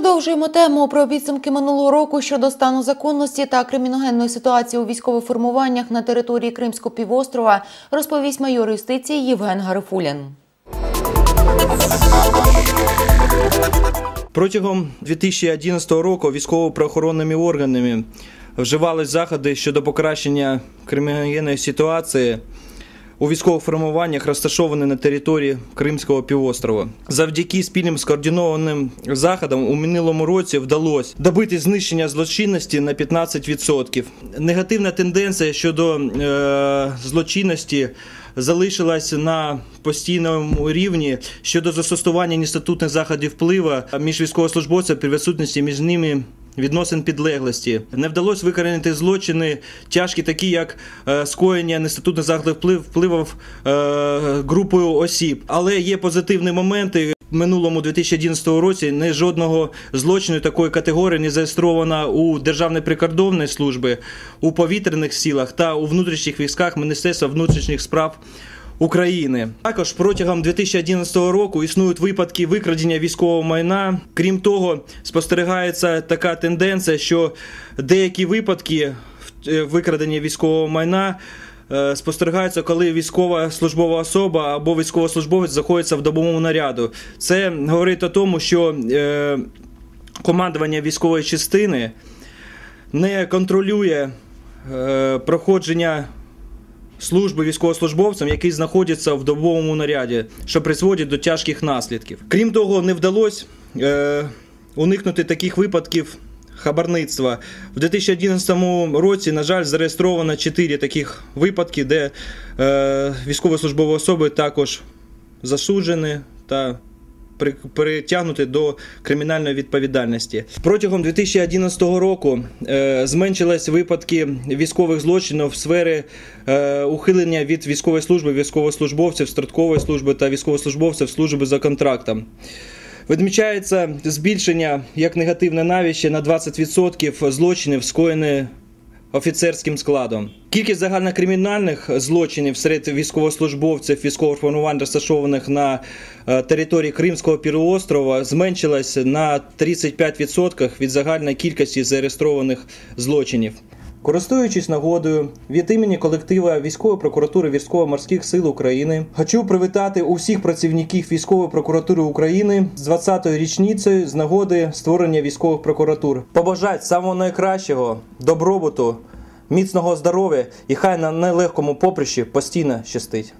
Продовжуємо тему про підсумки минулого року щодо стану законності та криміногенної ситуації у військових формуваннях на території Кримського півострова, розповість майор юстиції Євген Гарифулін. Протягом 2011 року військово-правоохоронними органами вживались заходи щодо покращення криміногенної ситуації у військових формуваннях, розташованих на території Кримського півострова. Завдяки спільним скоординованим заходам у минулому році вдалося добити знищення злочинності на 15%. Негативна тенденція щодо е, злочинності залишилась на постійному рівні щодо застосування інститутних заходів впливу між військовослужбовцями при відсутності між ними. Відносин підлеглості не вдалося викорінити злочини тяжкі, такі як е, скоєння інститутних заходів вплив, впливів е, групою осіб. Але є позитивні моменти. В минулому 2011 році не жодного злочину такої категорії не зареєстровано у Державної прикордонної служби, у повітряних силах та у внутрішніх військах Міністерства внутрішніх справ. України також протягом 2011 року існують випадки викрадення військового майна. Крім того, спостерігається така тенденція, що деякі випадки е, викрадення військового майна. е, Спостерігаються, коли військова службова особа або військовослужбовець знаходиться в добовому наряду. Це говорить о тому, що е, командування військової частини не контролює проходження служби військовослужбовцям, які знаходяться в добовому наряді, що призводить до тяжких наслідків. Крім того, не вдалося е, уникнути таких випадків. Хабарництва в 2011 році, на жаль, зареєстровано 4 таких випадки, де е, військовослужбові особи також засуджені та притягнути до кримінальної відповідальності. Протягом 2011 року е, зменшились випадки військових злочинів в сфері е, ухилення від військової служби військовослужбовців, строкової служби та військовослужбовців служби за контрактом. Відмічається збільшення як негативне навіще на 20% злочинів, скоєних офіцерським складом. Кількість загальнокримінальних злочинів серед військовослужбовців військових формувань, розташованих на е, території Кримського півострова, зменшилась на 35% від загальної кількості зареєстрованих злочинів. Користуючись нагодою від імені колектива військової прокуратури військово-морських сил України, хочу привітати усіх працівників військової прокуратури України з 20-ю річницею з нагоди створення військових прокуратур. Побажать самого найкращого, добробуту, міцного здоров'я і хай на нелегкому поприщі постійно щастить.